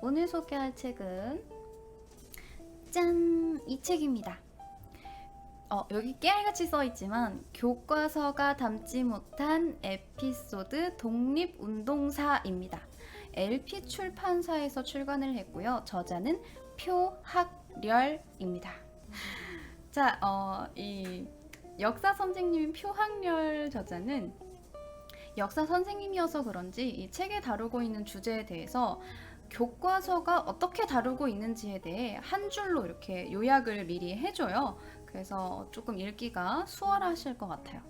오늘 소개할 책은 짠! 이 책입니다. 어, 여기 깨알같이 써 있지만 교과서가 담지 못한 에피소드 독립운동사입니다. LP 출판사에서 출간을 했고요. 저자는 표학렬입니다. 자, 어, 이 역사 선생님인 표학렬 저자는 역사 선생님이어서 그런지 이 책에 다루고 있는 주제에 대해서 교과서가 어떻게 다루고 있는지에 대해 한 줄로 이렇게 요약을 미리 해줘요. 그래서 조금 읽기가 수월하실 것 같아요.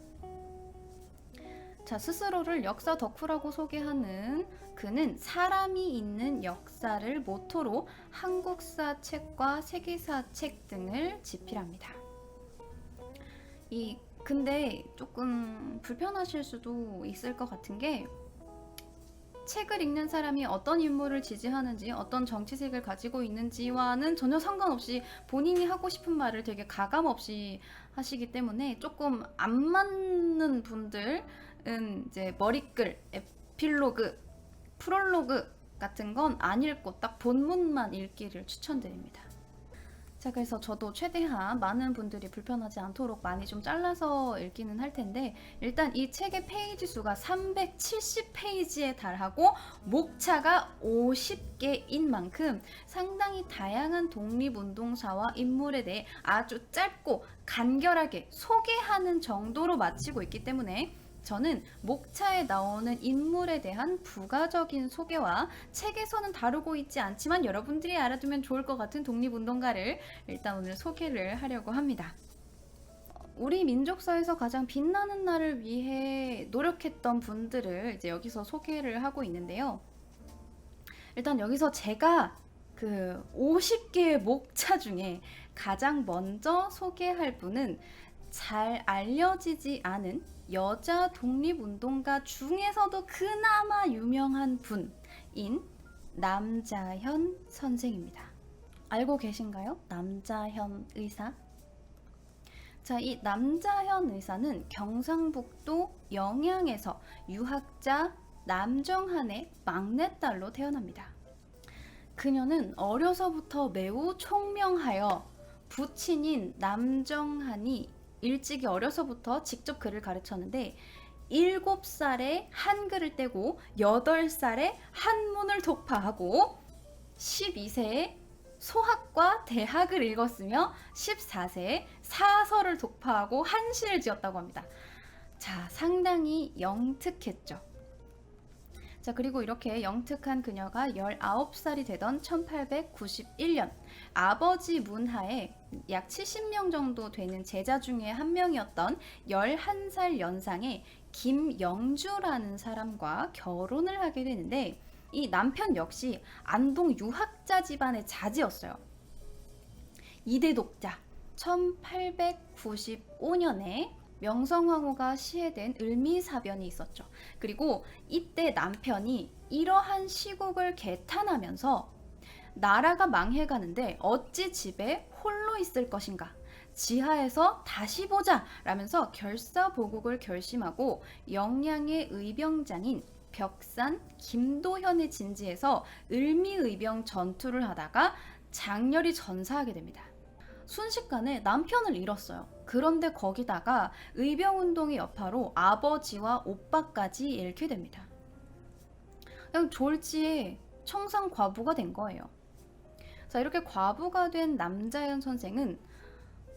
자, 스스로를 역사 덕후라고 소개하는 그는 사람이 있는 역사를 모토로 한국사 책과 세계사 책 등을 집필합니다. 이 근데 조금 불편하실 수도 있을 것 같은 게 책을 읽는 사람이 어떤 인물을 지지하는지 어떤 정치색을 가지고 있는지와는 전혀 상관없이 본인이 하고 싶은 말을 되게 가감 없이 하시기 때문에 조금 안 맞는 분들은 이제 머리글, 에필로그, 프롤로그 같은 건 안 읽고 딱 본문만 읽기를 추천드립니다. 자, 그래서 저도 최대한 많은 분들이 불편하지 않도록 많이 좀 잘라서 읽기는 할 텐데, 일단 이 책의 페이지 수가 370페이지에 달하고, 목차가 50개인 만큼 상당히 다양한 독립운동사와 인물에 대해 아주 짧고 간결하게 소개하는 정도로 마치고 있기 때문에, 저는 목차에 나오는 인물에 대한 부가적인 소개와 책에서는 다루고 있지 않지만 여러분들이 알아두면 좋을 것 같은 독립운동가를 일단 오늘 소개를 하려고 합니다. 우리 민족사에서 가장 빛나는 날을 위해 노력했던 분들을 이제 여기서 소개를 하고 있는데요. 일단 여기서 제가 그 50개의 목차 중에 가장 먼저 소개할 분은 잘 알려지지 않은 여자 독립운동가 중에서도 그나마 유명한 분인 남자현 선생입니다. 알고 계신가요? 남자현 의사? 자, 이 남자현 의사는 경상북도 영양에서 유학자 남정한의 막내딸로 태어납니다. 그녀는 어려서부터 매우 총명하여 부친인 남정한이 일찍이 어려서부터 직접 글을 가르쳤는데 7살에 한글을 떼고 8살에 한문을 독파하고 12세에 소학과 대학을 읽었으며 14세에 사설을 독파하고 한시를 지었다고 합니다. 자, 상당히 영특했죠. 자, 그리고 이렇게 영특한 그녀가 19살이 되던 1891년 아버지 문하에 약 70명 정도 되는 제자 중에 한 명이었던 11살 연상의 김영주라는 사람과 결혼을 하게 되는데 이 남편 역시 안동 유학자 집안의 자지였어요. 이대 독자 1895년에 명성황후가 시해된 을미사변이 있었죠. 그리고 이때 남편이 이러한 시국을 개탄하면서 나라가 망해가는데 어찌 집에 홀로 있을 것인가? 지하에서 다시 보자! 라면서 결사보국을 결심하고 영양의 의병장인 벽산 김도현의 진지에서 을미의병 전투를 하다가 장렬히 전사하게 됩니다. 순식간에 남편을 잃었어요. 그런데 거기다가 의병운동의 여파로 아버지와 오빠까지 잃게 됩니다. 그냥 졸지에 청상 과부가 된 거예요. 자, 이렇게 과부가 된 남자연 선생은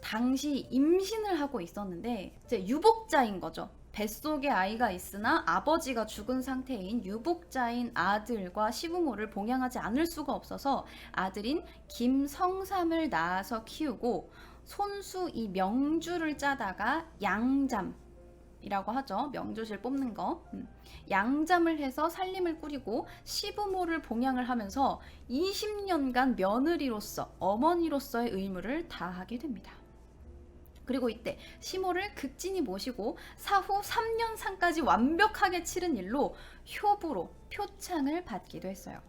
당시 임신을 하고 있었는데 이제 유복자인 거죠. 뱃속에 아이가 있으나 아버지가 죽은 상태인 유복자인 아들과 시부모를 봉양하지 않을 수가 없어서 아들인 김성삼을 낳아서 키우고 손수 이 명주를 짜다가 양잠 이라고 하죠. 명주실 뽑는 거. 음. 양잠을 해서 살림을 꾸리고 시부모를 봉양을 하면서 20년간 며느리로서 어머니로서의 의무를 다하게 됩니다. 그리고 이때 시모를 극진히 모시고 사후 3년 상까지 완벽하게 치른 일로 효부로 표창을 받기도 했어요.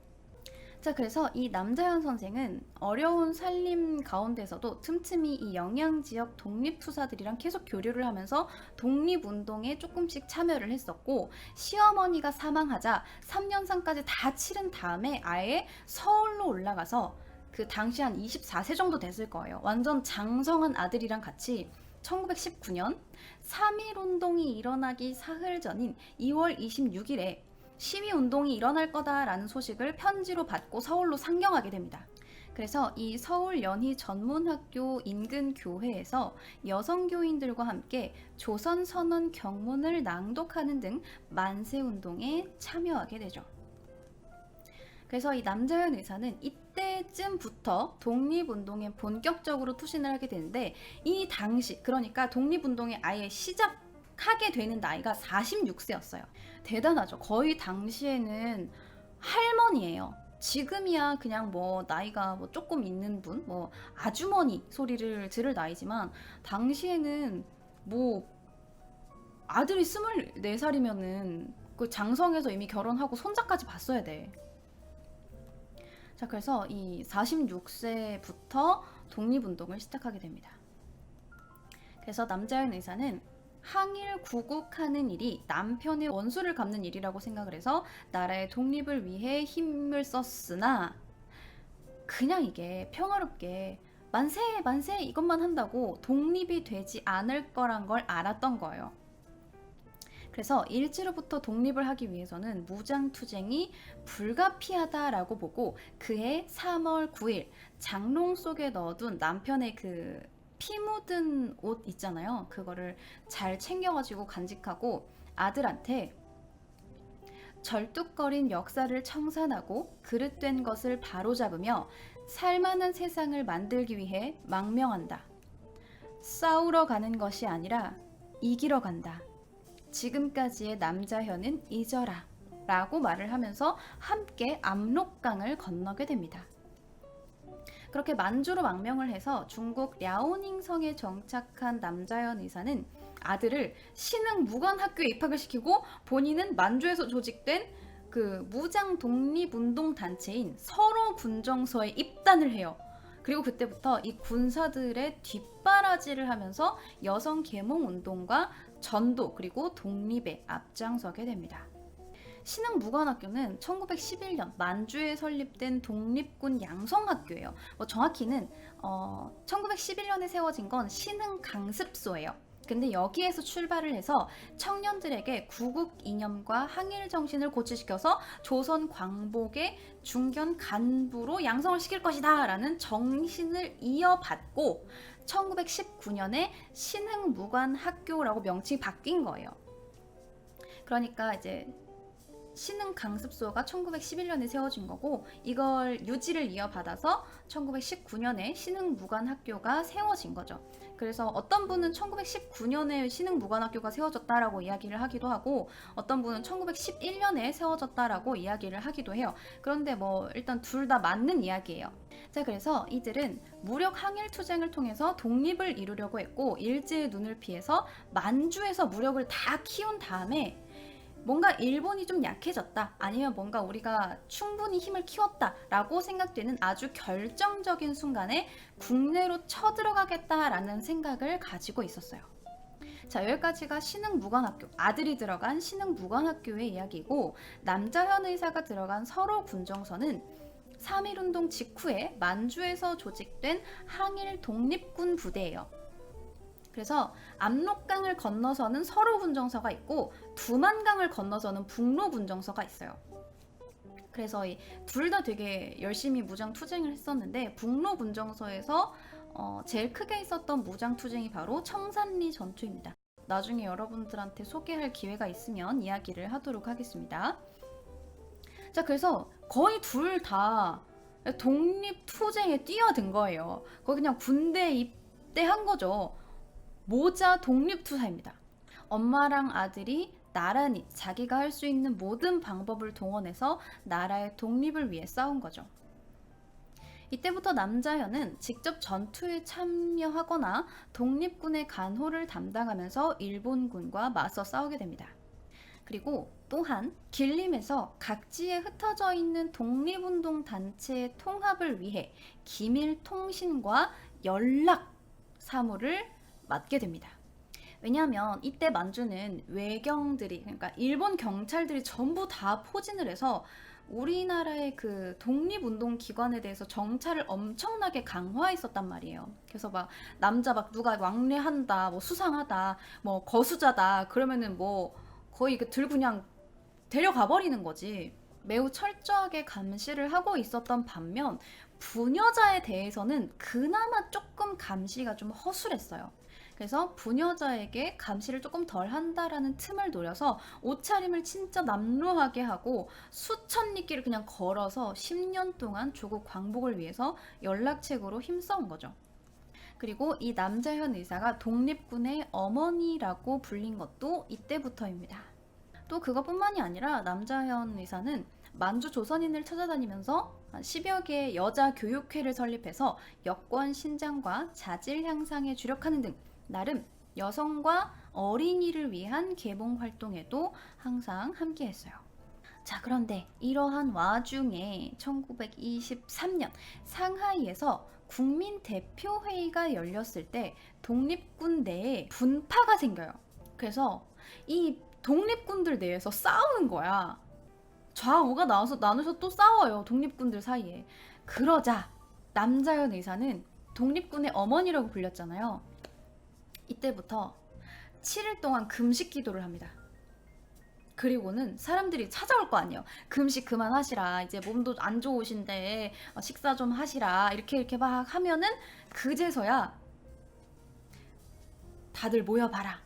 자, 그래서 이 남자현 선생은 어려운 살림 가운데서도 틈틈이 이 영양 지역 독립투사들이랑 계속 교류를 하면서 독립운동에 조금씩 참여를 했었고, 시어머니가 사망하자 3년상까지 다 치른 다음에 아예 서울로 올라가서 그 당시 한 24세 정도 됐을 거예요. 완전 장성한 아들이랑 같이 1919년 3.1 운동이 일어나기 사흘 전인 2월 26일에 시위 운동이 일어날 거다라는 소식을 편지로 받고 서울로 상경하게 됩니다. 그래서 이 서울 연희 전문학교 인근 교회에서 여성 교인들과 함께 조선 선언 경문을 낭독하는 등 만세 운동에 참여하게 되죠. 그래서 이 남자현 의사는 이 때쯤부터 독립운동에 본격적으로 투신을 하게 되는데 이 당시 그러니까 독립운동에 아예 시작 하게 되는 나이가 46세였어요. 대단하죠. 거의 당시에는 할머니예요. 지금이야 그냥 뭐 나이가 뭐 조금 있는 분, 뭐 아주머니 소리를 들을 나이지만 당시에는 뭐 아들이 24살이면은 그 장성에서 이미 결혼하고 손자까지 봤어야 돼. 자, 그래서 이 46세부터 독립운동을 시작하게 됩니다. 그래서 남자연 의사는 항일 구국하는 일이 남편의 원수를 갚는 일이라고 생각을 해서 나라의 독립을 위해 힘을 썼으나 그냥 이게 평화롭게 만세 만세 이것만 한다고 독립이 되지 않을 거란 걸 알았던 거예요. 그래서 일제로부터 독립을 하기 위해서는 무장투쟁이 불가피하다라고 보고 그해 3월 9일 장롱 속에 넣어둔 남편의 그 피 묻은 옷 있잖아요. 그거를 잘 챙겨가지고 간직하고 아들한테 절뚝거린 역사를 청산하고 그릇된 것을 바로잡으며 살만한 세상을 만들기 위해 망명한다. 싸우러 가는 것이 아니라 이기러 간다. 지금까지의 남자현은 잊어라. 라고 말을 하면서 함께 압록강을 건너게 됩니다. 그렇게 만주로 망명을 해서 중국 랴오닝 성에 정착한 남자현 의사는 아들을 신흥 무관학교에 입학을 시키고 본인은 만주에서 조직된 그 무장 독립운동 단체인 서로 군정서에 입단을 해요. 그리고 그때부터 이 군사들의 뒷바라지를 하면서 여성 계몽 운동과 전도 그리고 독립에 앞장서게 됩니다. 신흥 무관학교는 1911년 만주에 설립된 독립군 양성학교예요. 뭐 정확히는 어, 1911년에 세워진 건 신흥 강습소예요. 근데 여기에서 출발을 해서 청년들에게 구국 이념과 항일 정신을 고취시켜서 조선 광복의 중견 간부로 양성을 시킬 것이다 라는 정신을 이어받고 1919년에 신흥무관학교라고 명칭이 바뀐 거예요. 그러니까 이제 신흥 강습소가 1911년에 세워진 거고 이걸 유지를 이어받아서 1919년에 신흥 무관학교가 세워진 거죠. 그래서 어떤 분은 1919년에 신흥 무관학교가 세워졌다라고 이야기를 하기도 하고 어떤 분은 1911년에 세워졌다라고 이야기를 하기도 해요. 그런데 뭐 일단 둘 다 맞는 이야기예요. 자, 그래서 이들은 무력 항일 투쟁을 통해서 독립을 이루려고 했고 일제의 눈을 피해서 만주에서 무력을 다 키운 다음에 뭔가 일본이 좀 약해졌다 아니면 뭔가 우리가 충분히 힘을 키웠다라고 생각되는 아주 결정적인 순간에 국내로 쳐들어가겠다라는 생각을 가지고 있었어요. 자, 여기까지가 신흥 무관학교, 아들이 들어간 신흥 무관학교의 이야기고 남자현 의사가 들어간 서로 군정서는 3.1운동 직후에 만주에서 조직된 항일 독립군 부대예요. 그래서 압록강을 건너서는 서로 군정서가 있고 두만강을 건너서는 북로 군정서가 있어요. 그래서 둘 다 되게 열심히 무장 투쟁을 했었는데 북로 군정서에서 어, 제일 크게 있었던 무장 투쟁이 바로 청산리 전투입니다. 나중에 여러분들한테 소개할 기회가 있으면 이야기를 하도록 하겠습니다. 자, 그래서 거의 둘 다 독립 투쟁에 뛰어든 거예요. 거의 그냥 군대 입대한 거죠. 모자 독립 투사입니다. 엄마랑 아들이 나란히 자기가 할 수 있는 모든 방법을 동원해서 나라의 독립을 위해 싸운 거죠. 이때부터 남자현은 직접 전투에 참여하거나 독립군의 간호를 담당하면서 일본군과 맞서 싸우게 됩니다. 그리고 또한 길림에서 각지에 흩어져 있는 독립운동 단체의 통합을 위해 기밀 통신과 연락 사무를 맡게 됩니다. 왜냐하면 이때 만주는 외경들이 그러니까 일본 경찰들이 전부 다 포진을 해서 우리나라의 그 독립운동 기관에 대해서 정찰을 엄청나게 강화했었단 말이에요. 그래서 막 남자 막 누가 왕래한다, 뭐 수상하다, 뭐 거수자다 그러면은 뭐 거의 그 들고 그냥 데려가 버리는 거지. 매우 철저하게 감시를 하고 있었던 반면 부녀자에 대해서는 그나마 조금 감시가 좀 허술했어요. 그래서 부녀자에게 감시를 조금 덜 한다라는 틈을 노려서 옷차림을 진짜 남루하게 하고 수천 리길을 그냥 걸어서 10년 동안 조국 광복을 위해서 연락책으로 힘써온 거죠. 그리고 이 남자현 의사가 독립군의 어머니라고 불린 것도 이때부터입니다. 또 그것뿐만이 아니라 남자현 의사는 만주 조선인을 찾아다니면서 10여 개의 여자 교육회를 설립해서 여권 신장과 자질 향상에 주력하는 등 나름 여성과 어린이를 위한 개봉 활동에도 항상 함께 했어요. 자, 그런데 이러한 와중에 1923년 상하이에서 국민 대표회의가 열렸을 때 독립군 내에 분파가 생겨요. 그래서 이 독립군들 내에서 싸우는 거야. 좌우가 나와서 나눠서 또 싸워요. 독립군들 사이에. 그러자 남자연 의사는 독립군의 어머니라고 불렸잖아요. 이때부터 7일 동안 금식 기도를 합니다. 그리고는 사람들이 찾아올 거 아니에요. 금식 그만하시라. 이제 몸도 안 좋으신데 어, 식사 좀 하시라. 이렇게 이렇게 막 하면은 그제서야 다들 모여봐라.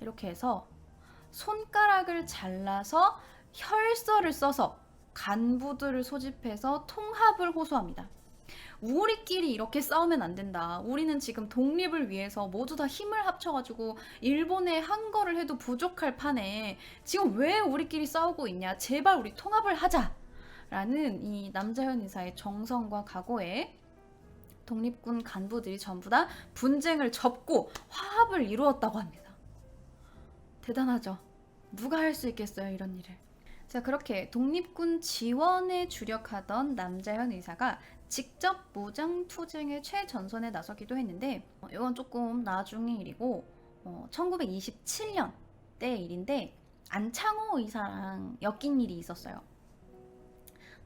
이렇게 해서 손가락을 잘라서 혈서를 써서 간부들을 소집해서 통합을 호소합니다. 우리끼리 이렇게 싸우면 안 된다. 우리는 지금 독립을 위해서 모두 다 힘을 합쳐가지고 일본에 한 거를 해도 부족할 판에 지금 왜 우리끼리 싸우고 있냐? 제발 우리 통합을 하자! 라는 이 남자현 의사의 정성과 각오에 독립군 간부들이 전부 다 분쟁을 접고 화합을 이루었다고 합니다. 대단하죠? 누가 할 수 있겠어요, 이런 일을. 자, 그렇게 독립군 지원에 주력하던 남자현 의사가 직접 무장 투쟁의 최전선에 나서기도 했는데 어, 이건 조금 나중의 일이고 어, 1927년 때 일인데 안창호 의사랑 엮인 일이 있었어요.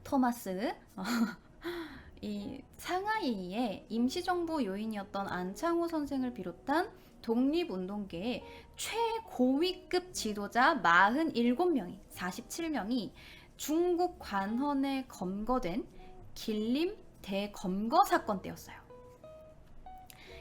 토마스 이 상하이의 임시정부 요인이었던 안창호 선생을 비롯한 독립운동계의 최고위급 지도자 47명이 47명이 중국 관헌에 검거된 길림 대검거 사건 때였어요.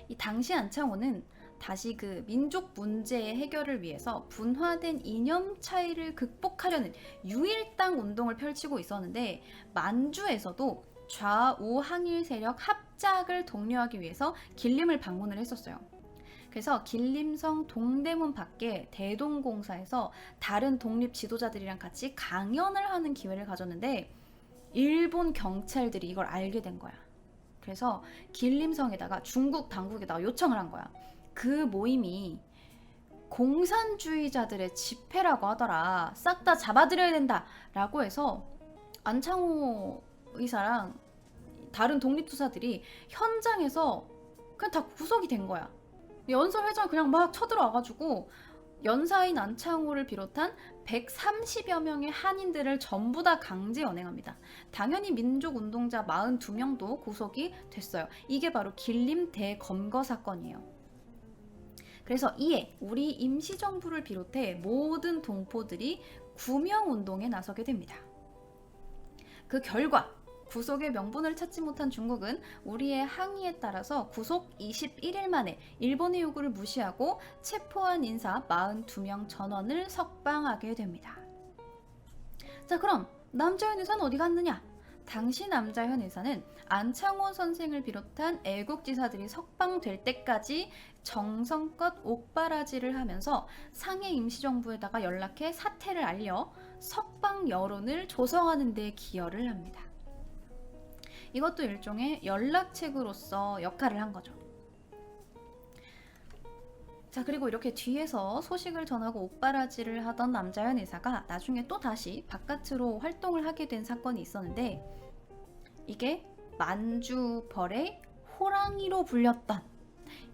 이 당시 안창호는 다시 그 민족 문제의 해결을 위해서 분화된 이념 차이를 극복하려는 유일당 운동을 펼치고 있었는데 만주에서도 좌우 항일 세력 합작을 독려하기 위해서 길림을 방문을 했었어요. 그래서 길림성 동대문 밖에 대동공사에서 다른 독립 지도자들이랑 같이 강연을 하는 기회를 가졌는데 일본 경찰들이 이걸 알게 된 거야. 그래서 길림성에다가 중국 당국에다가 요청을 한 거야. 그 모임이 공산주의자들의 집회라고 하더라. 싹 다 잡아들여야 된다 라고 해서 안창호 의사랑 다른 독립투사들이 현장에서 그냥 다 구속이 된 거야. 연설회장 그냥 막 쳐들어와가지고 연사인 안창호를 비롯한 130여 명의 한인들을 전부 다 강제 연행합니다. 당연히 민족운동자 42명도 구속이 됐어요. 이게 바로 길림 대검거 사건이에요. 그래서 이에 우리 임시정부를 비롯해 모든 동포들이 구명운동에 나서게 됩니다. 그 결과 구속의 명분을 찾지 못한 중국은 우리의 항의에 따라서 구속 21일 만에 일본의 요구를 무시하고 체포한 인사 42명 전원을 석방하게 됩니다. 자, 그럼 남자현 의사는 어디 갔느냐? 당시 남자현 의사는 안창호 선생을 비롯한 애국지사들이 석방될 때까지 정성껏 옥바라지를 하면서 상해 임시정부에다가 연락해 사태를 알려 석방 여론을 조성하는 데 기여를 합니다. 이것도 일종의 연락책으로서 역할을 한 거죠. 자 그리고 이렇게 뒤에서 소식을 전하고 옥바라지를 하던 남자현 의사가 나중에 또 다시 바깥으로 활동을 하게 된 사건이 있었는데 이게 만주벌의 호랑이로 불렸던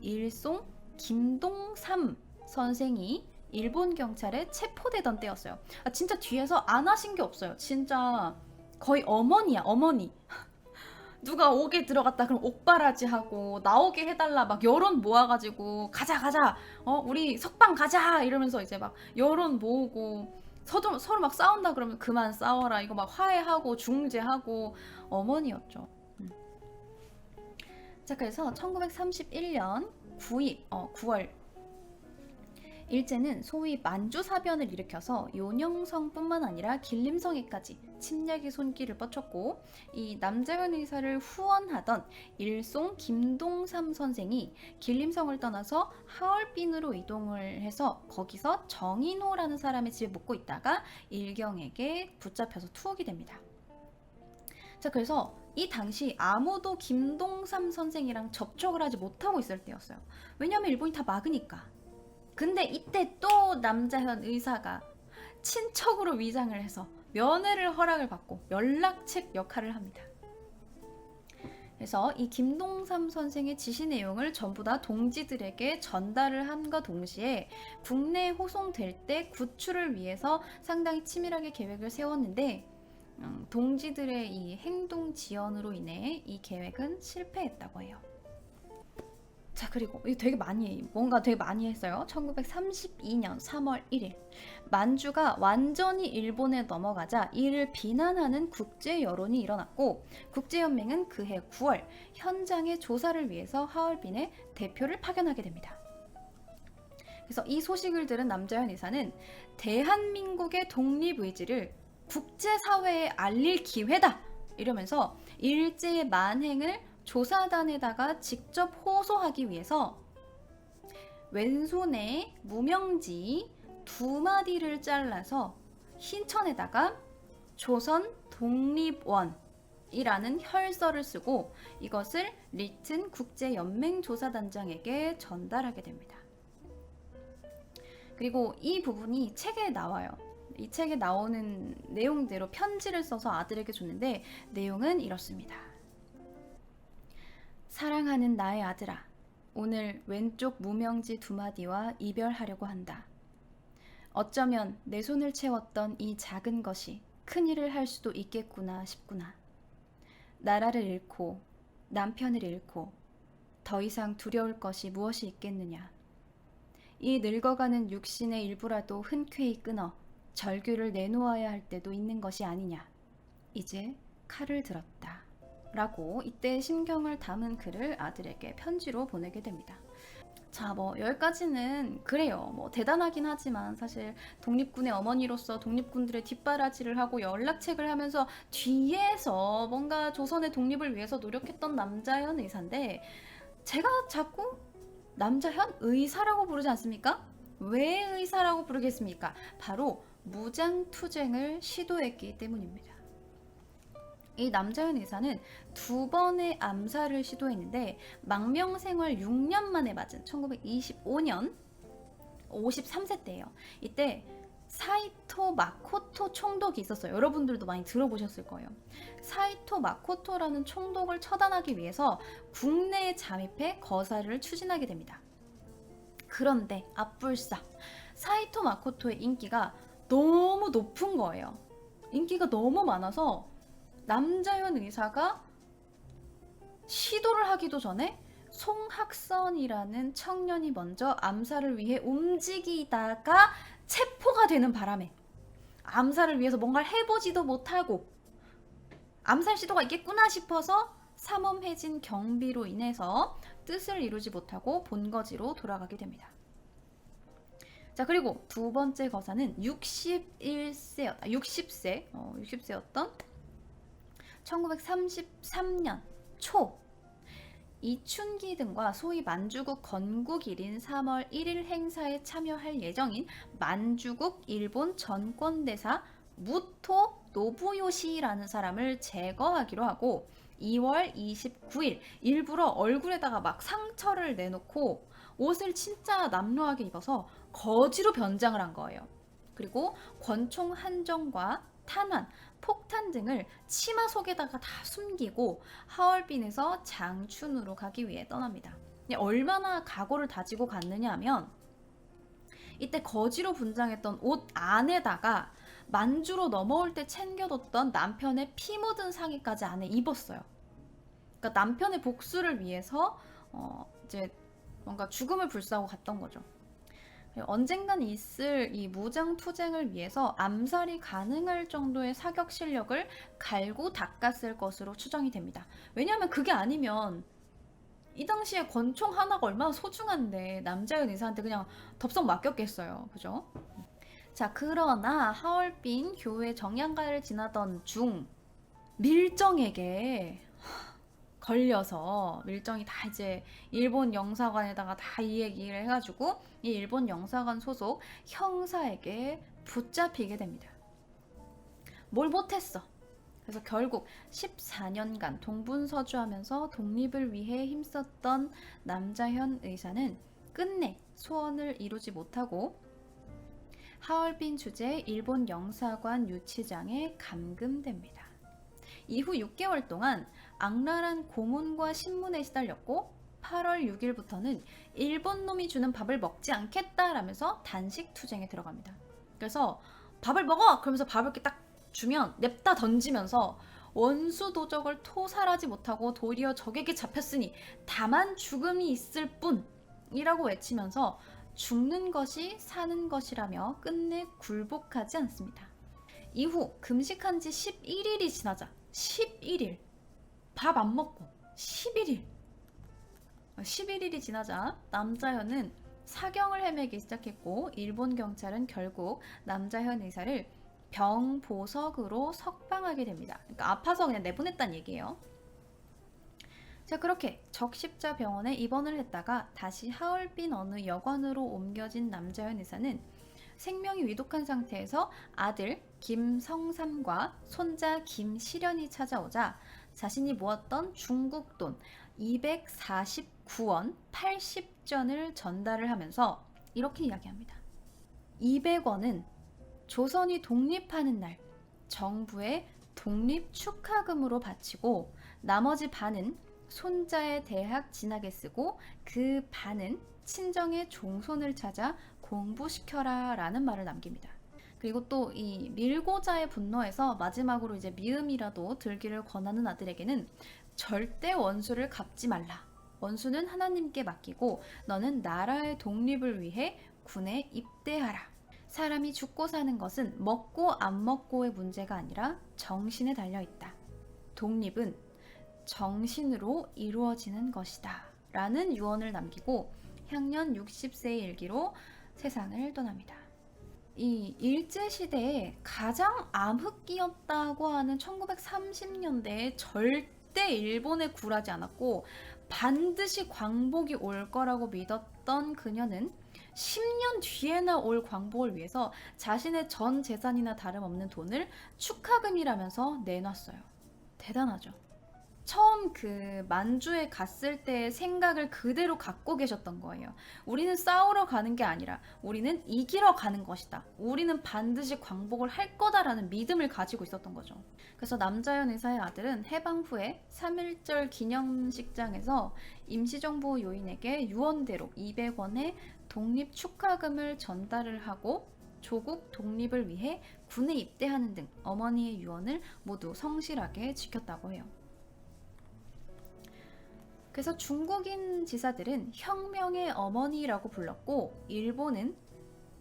일송 김동삼 선생이 일본 경찰에 체포되던 때였어요. 아, 진짜 뒤에서 안 하신 게 없어요. 진짜 거의 어머니야, 어머니. 누가 옥에 들어갔다 그럼 옥바라지 하고 나오게 해달라 막 여론 모아가지고 가자 가자 어 우리 석방 가자 이러면서 이제 막 여론 모으고 서로 서로 막 싸운다 그러면 그만 싸워라 이거 막 화해하고 중재하고 어머니였죠. 음. 자 그래서 1931년 9일 어 9월 일제는 소위 만주사변을 일으켜서 요녕성뿐만 아니라 길림성에까지 침략의 손길을 뻗쳤고 이 남자현 의사를 후원하던 일송 김동삼 선생이 길림성을 떠나서 하얼빈으로 이동을 해서 거기서 정인호라는 사람의 집에 묵고 있다가 일경에게 붙잡혀서 투옥이 됩니다. 자 그래서 이 당시 아무도 김동삼 선생이랑 접촉을 하지 못하고 있을 때였어요. 왜냐하면 일본이 다 막으니까. 근데 이때 또 남자현 의사가 친척으로 위장을 해서 면회를 허락을 받고 연락책 역할을 합니다. 그래서 이 김동삼 선생의 지시 내용을 전부 다 동지들에게 전달을 함과 동시에 국내에 호송될 때 구출을 위해서 상당히 치밀하게 계획을 세웠는데 음, 동지들의 이 행동 지연으로 인해 이 계획은 실패했다고 해요. 자 그리고 이거 되게 많이 뭔가 되게 많이 했어요. 1932년 3월 1일 만주가 완전히 일본에 넘어가자 이를 비난하는 국제 여론이 일어났고 국제연맹은 그해 9월 현장의 조사를 위해서 하얼빈에 대표를 파견하게 됩니다. 그래서 이 소식을 들은 남자현 의사는 대한민국의 독립 의지를 국제사회에 알릴 기회다 이러면서 일제의 만행을 조사단에다가 직접 호소하기 위해서 왼손에 무명지 두 마디를 잘라서 흰천에다가 조선 독립원이라는 혈서를 쓰고 이것을 리튼 국제연맹조사단장에게 전달하게 됩니다. 그리고 이 부분이 책에 나와요. 이 책에 나오는 내용대로 편지를 써서 아들에게 줬는데 내용은 이렇습니다. 사랑하는 나의 아들아, 오늘 왼쪽 무명지 두 마디와 이별하려고 한다. 어쩌면 내 손을 채웠던 이 작은 것이 큰 일을 할 수도 있겠구나 싶구나. 나라를 잃고 남편을 잃고 더 이상 두려울 것이 무엇이 있겠느냐. 이 늙어가는 육신의 일부라도 흔쾌히 끊어 절규를 내놓아야 할 때도 있는 것이 아니냐. 이제 칼을 들었다. 라고 이때 심경을 담은 글을 아들에게 편지로 보내게 됩니다. 자, 뭐 여기까지는 그래요. 뭐 대단하긴 하지만 사실 독립군의 어머니로서 독립군들의 뒷바라지를 하고 연락책을 하면서 뒤에서 뭔가 조선의 독립을 위해서 노력했던 남자현 의사인데 제가 자꾸 남자현 의사라고 부르지 않습니까? 왜 의사라고 부르겠습니까? 바로 무장투쟁을 시도했기 때문입니다. 이 남자현 의사는 두 번의 암살을 시도했는데 망명 생활 6년 만에 맞은 1925년 53세 때예요. 이때 사이토 마코토 총독이 있었어요. 여러분들도 많이 들어보셨을 거예요. 사이토 마코토라는 총독을 처단하기 위해서 국내에 잠입해 거사를 추진하게 됩니다. 그런데 앞불사 사이토 마코토의 인기가 너무 높은 거예요. 인기가 너무 많아서 남자현 의사가 시도를 하기도 전에 송학선이라는 청년이 먼저 암살을 위해 움직이다가 체포가 되는 바람에 암살을 위해서 뭔가를 해보지도 못하고 암살 시도가 있겠구나 싶어서 삼엄해진 경비로 인해서 뜻을 이루지 못하고 본거지로 돌아가게 됩니다. 자 그리고 두 번째 거사는 61세였다. 60세, 어, 60세였던 1933년 초 이춘기 등과 소위 만주국 건국일인 3월 1일 행사에 참여할 예정인 만주국 일본 전권대사 무토 노부요시라는 사람을 제거하기로 하고 2월 29일 일부러 얼굴에다가 막 상처를 내놓고 옷을 진짜 남루하게 입어서 거지로 변장을 한 거예요. 그리고 권총 한정과 탄환, 폭탄 등을 치마 속에다가 다 숨기고 하얼빈에서 장춘으로 가기 위해 떠납니다. 얼마나 각오를 다지고 갔느냐 하면 이때 거지로 분장했던 옷 안에다가 만주로 넘어올 때 챙겨뒀던 남편의 피 묻은 상의까지 안에 입었어요. 그러니까 남편의 복수를 위해서 어 이제 뭔가 죽음을 불사하고 갔던 거죠. 언젠간 있을 이 무장 투쟁을 위해서 암살이 가능할 정도의 사격 실력을 갈고 닦았을 것으로 추정이 됩니다. 왜냐하면 그게 아니면 이 당시에 권총 하나가 얼마나 소중한데 남자의 의사한테 그냥 덥석 맡겼겠어요. 그죠? 자, 그러나 하얼빈 교회 정양가를 지나던 중 밀정에게 걸려서 밀정이 다 이제 일본 영사관에다가 다 이 얘기를 해가지고 이 일본 영사관 소속 형사에게 붙잡히게 됩니다. 뭘 못했어. 그래서 결국 14년간 동분서주하면서 독립을 위해 힘썼던 남자현 의사는 끝내 소원을 이루지 못하고 하얼빈 주재 일본 영사관 유치장에 감금됩니다. 이후 6개월 동안 악랄한 고문과 신문에 시달렸고 8월 6일부터는 일본 놈이 주는 밥을 먹지 않겠다라면서 단식 투쟁에 들어갑니다. 그래서 밥을 먹어! 그러면서 밥을 이렇게 딱 주면 냅다 던지면서 원수 도적을 토살하지 못하고 도리어 적에게 잡혔으니 다만 죽음이 있을 뿐 이라고 외치면서 죽는 것이 사는 것이라며 끝내 굴복하지 않습니다. 이후 금식한 지 11일이 지나자 11일 밥 안 먹고 11일 11일이 지나자 남자현은 사경을 헤매기 시작했고 일본 경찰은 결국 남자현 의사를 병보석으로 석방하게 됩니다. 그러니까 아파서 그냥 내보냈단 얘기예요. 자 그렇게 적십자 병원에 입원을 했다가 다시 하얼빈 어느 여관으로 옮겨진 남자현 의사는 생명이 위독한 상태에서 아들 김성삼과 손자 김시련이 찾아오자 자신이 모았던 중국 돈 249원 80전을 전달을 하면서 이렇게 이야기합니다. 200원은 조선이 독립하는 날 정부의 독립 축하금으로 바치고 나머지 반은 손자의 대학 진학에 쓰고 그 반은 친정의 종손을 찾아 공부시켜라 라는 말을 남깁니다. 그리고 또 이 밀고자의 분노에서 마지막으로 이제 미음이라도 들기를 권하는 아들에게는 절대 원수를 갚지 말라. 원수는 하나님께 맡기고 너는 나라의 독립을 위해 군에 입대하라. 사람이 죽고 사는 것은 먹고 안 먹고의 문제가 아니라 정신에 달려 있다. 독립은 정신으로 이루어지는 것이다. 라는 유언을 남기고 향년 60세의 일기로 세상을 떠납니다. 이 일제시대에 가장 암흑기였다고 하는 1930년대에 절대 일본에 굴하지 않았고 반드시 광복이 올 거라고 믿었던 그녀는 10년 뒤에나 올 광복을 위해서 자신의 전 재산이나 다름없는 돈을 축하금이라면서 내놨어요. 대단하죠. 처음 그 만주에 갔을 때의 생각을 그대로 갖고 계셨던 거예요. 우리는 싸우러 가는 게 아니라 우리는 이기러 가는 것이다. 우리는 반드시 광복을 할 거다라는 믿음을 가지고 있었던 거죠. 그래서 남자연 의사의 아들은 해방 후에 3.1절 기념식장에서 임시정부 요인에게 유언대로 200원의 독립 축하금을 전달을 하고 조국 독립을 위해 군에 입대하는 등 어머니의 유언을 모두 성실하게 지켰다고 해요. 그래서 중국인 지사들은 혁명의 어머니라고 불렀고 일본은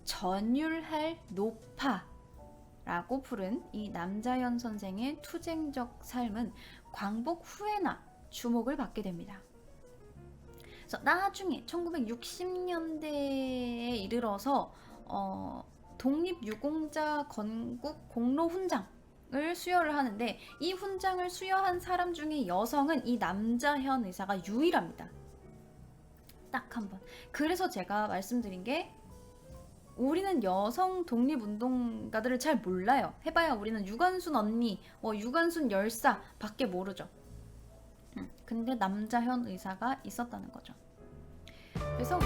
전율할 노파라고 부른 이 남자연 선생의 투쟁적 삶은 광복 후에나 주목을 받게 됩니다. 그래서 나중에 1960년대에 이르러서 어, 독립유공자 건국 공로 훈장 을 수여를 하는데 이 훈장을 수여한 사람 중에 여성은 이 남자현 의사가 유일합니다. 딱 한 번. 그래서 제가 말씀드린 게 우리는 여성 독립운동가들을 잘 몰라요. 해봐야 우리는 유관순 언니, 뭐 유관순 열사 밖에 모르죠. 근데 남자현 의사가 있었다는 거죠. 그래서